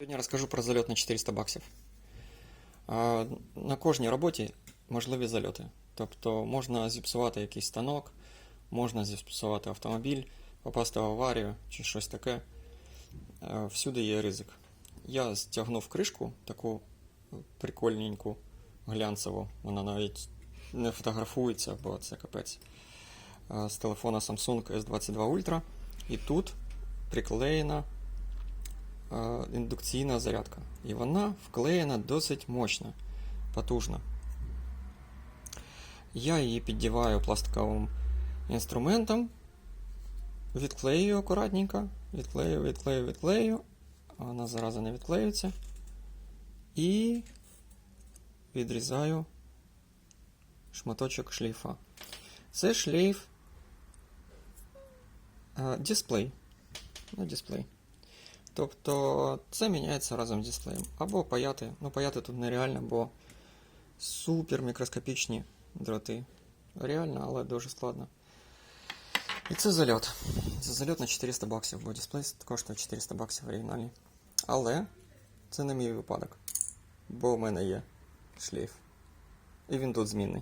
Сьогодні розкажу про зальот на 400 баксів. На кожній роботі можливі зальоти. Тобто можна зіпсувати якийсь станок, можна зіпсувати автомобіль, попасти в аварію чи щось таке. Е, Всюди є ризик. Я стягнув кришку, таку прикольненьку, глянцеву. Вона навіть не фотографується, бо це капець. Е, З телефона Samsung S22 Ultra. І тут приклеєна індукційна зарядка. І вона вклеєна досить мощно, потужно. Я її піддіваю пластиковим інструментом, відклею акуратненько, відклею, відклею, відклею. Вона зараза не відклеюється. І відрізаю шматочок шлейфа. Це шлейф е, дисплей. Ну, дисплей. Тобто це міняється разом з дисплеєм. Або паяти. Ну, паяти тут нереально, бо супер мікроскопічні дроти. Реально, але дуже складно. І це зальот. Це зальот на 400 баксів, бо дисплей коштує 400 баксів оригінальний. Але це не мій випадок. Бо в мене є шлейф. І він тут змінний.